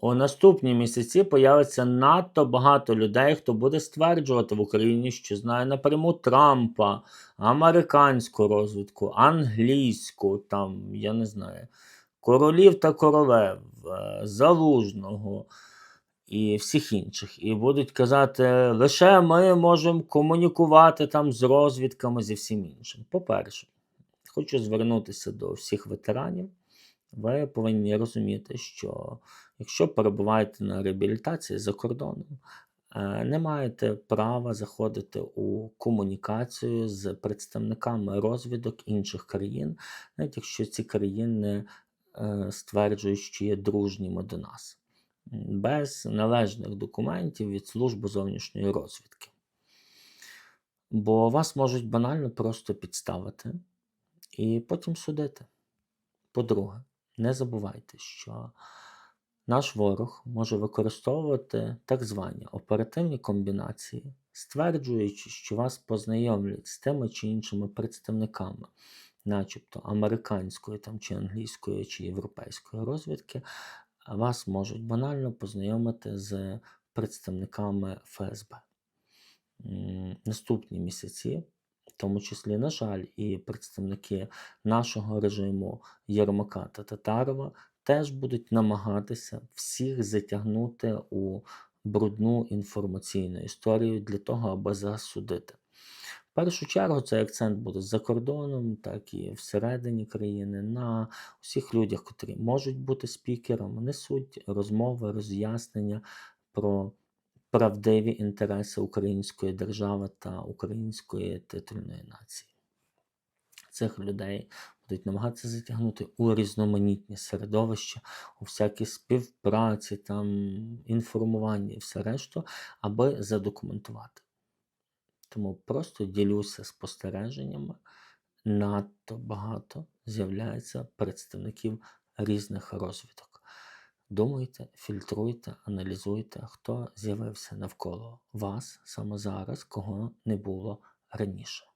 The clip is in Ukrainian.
У наступні місяці появиться надто багато людей, хто буде стверджувати в Україні, що знає напряму Трампа, американську розвідку, англійську, там, я не знаю, королів та королев, е, залужного і всіх інших. І будуть казати, лише ми можемо комунікувати там з розвідками зі всім іншим. По-перше, хочу звернутися до всіх ветеранів. Ви повинні розуміти, що якщо перебуваєте на реабілітації за кордоном, е, не маєте права заходити у комунікацію з представниками розвідок інших країн, навіть якщо ці країни е, стверджують, що є дружніми до нас, без належних документів від служби зовнішньої розвідки. Бо вас можуть банально просто підставити і потім судити. По-друге, не забувайте, що наш ворог може використовувати так звані оперативні комбінації, стверджуючи, що вас познайомлять з тими чи іншими представниками, начебто американської там, чи англійської чи європейської розвідки, вас можуть банально познайомити з представниками ФСБ. Наступні місяці, тому числі, на жаль, і представники нашого режиму Єрмака та Татарова теж будуть намагатися всіх затягнути у брудну інформаційну історію для того, аби засудити. В першу чергу цей акцент буде за кордоном, так і всередині країни, на усіх людях, котрі можуть бути спікерами, несуть розмови, роз'яснення про правдиві інтереси української держави та української титульної нації. Цих людей будуть намагатися затягнути у різноманітні середовища, у всякі співпраці, там, інформування і все решту, аби задокументувати. Тому просто ділюся спостереженнями. Надто багато з'являється представників різних розвиток. Думайте, фільтруйте, аналізуйте, хто з'явився навколо вас саме зараз, кого не було раніше.